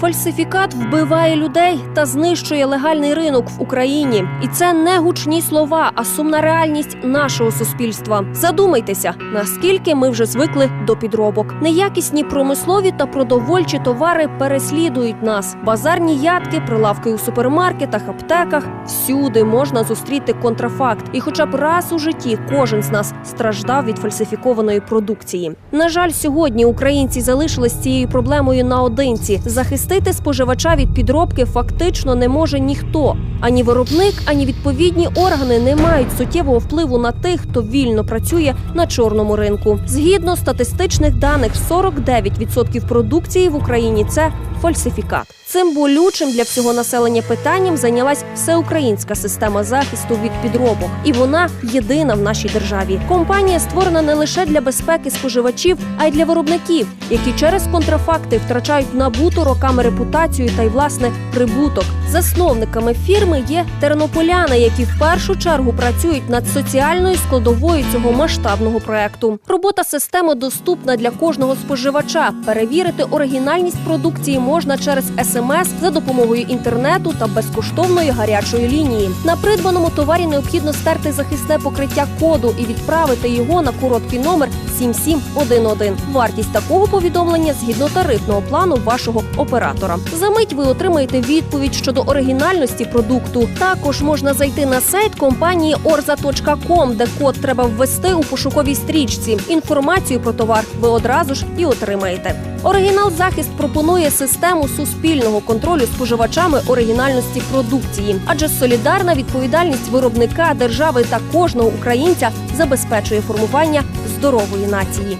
Фальсифікат вбиває людей та знищує легальний ринок в Україні. І це не гучні слова, а сумна реальність нашого суспільства. Задумайтеся, наскільки ми вже звикли до підробок. Неякісні промислові та продовольчі товари переслідують нас. Базарні ядки, прилавки у супермаркетах, аптеках всюди можна зустріти контрафакт. І, хоча б раз у житті кожен з нас страждав від фальсифікованої продукції. На жаль, сьогодні українці залишились цією проблемою наодинці. Захистити споживача від підробки фактично не може ніхто. Ані виробник, ані відповідні органи не мають суттєвого впливу на тих, хто вільно працює на чорному ринку. Згідно статистичних даних, 49% продукції в Україні це фальсифікат. Цим болючим для всього населення питанням зайнялась всеукраїнська система захисту від підробок, і вона єдина в нашій державі. Компанія створена не лише для безпеки споживачів, а й для виробників, які через контрафакти втрачають набуту роками репутацію та й власне прибуток. Засновниками фірми є тернополяни, які в першу чергу працюють над соціальною складовою цього масштабного проекту. Робота системи доступна для кожного споживача. Перевірити оригінальність продукції можна через смс за допомогою інтернету та безкоштовної гарячої лінії. На придбаному товарі необхідно стерти захисне покриття коду і відправити його на короткий номер 7711. Вартість такого повідомлення згідно тарифного плану вашого оператора. За мить ви отримаєте відповідь щодо оригінальності продукту. Також можна зайти на сайт компанії orza.com, де код треба ввести у пошуковій стрічці. Інформацію про товар ви одразу ж і отримаєте. Оригінал захист пропонує систему суспільного контролю споживачами оригінальності продукції, адже солідарна відповідальність виробника, держави та кожного українця забезпечує формування здорової нації.